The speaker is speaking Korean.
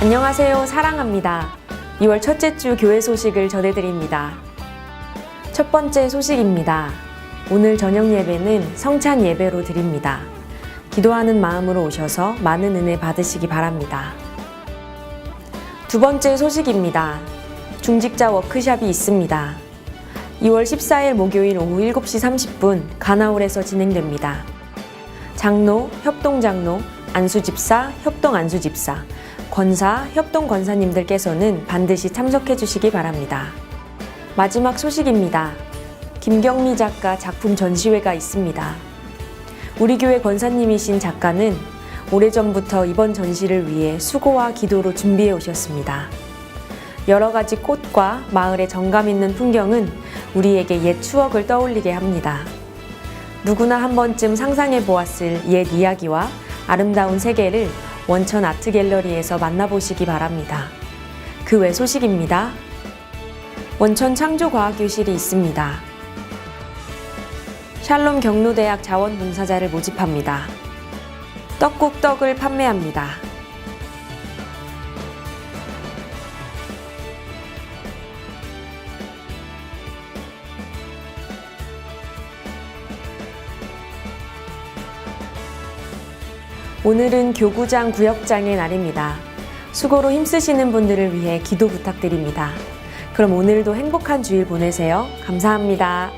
안녕하세요. 사랑합니다. 2월 첫째 주 교회 소식을 전해드립니다. 첫 번째 소식입니다. 오늘 저녁 예배는 성찬 예배로 드립니다. 기도하는 마음으로 오셔서 많은 은혜 받으시기 바랍니다. 두 번째 소식입니다. 중직자 워크샵이 있습니다. 2월 14일 목요일 오후 7시 30분 가나울에서 진행됩니다. 장로, 협동장로, 안수집사, 협동안수집사, 권사, 협동 권사님들께서는 반드시 참석해 주시기 바랍니다. 마지막 소식입니다. 김경미 작가 작품 전시회가 있습니다. 우리 교회 권사님이신 작가는 오래전부터 이번 전시를 위해 수고와 기도로 준비해 오셨습니다. 여러 가지 꽃과 마을의 정감 있는 풍경은 우리에게 옛 추억을 떠올리게 합니다. 누구나 한 번쯤 상상해 보았을 옛 이야기와 아름다운 세계를 원천 아트 갤러리에서 만나보시기 바랍니다. 그 외 소식입니다. 원천 창조과학교실이 있습니다. 샬롬 경로대학 자원봉사자를 모집합니다. 떡국 떡을 판매합니다. 오늘은 교구장 구역장의 날입니다. 수고로 힘쓰시는 분들을 위해 기도 부탁드립니다. 그럼 오늘도 행복한 주일 보내세요. 감사합니다.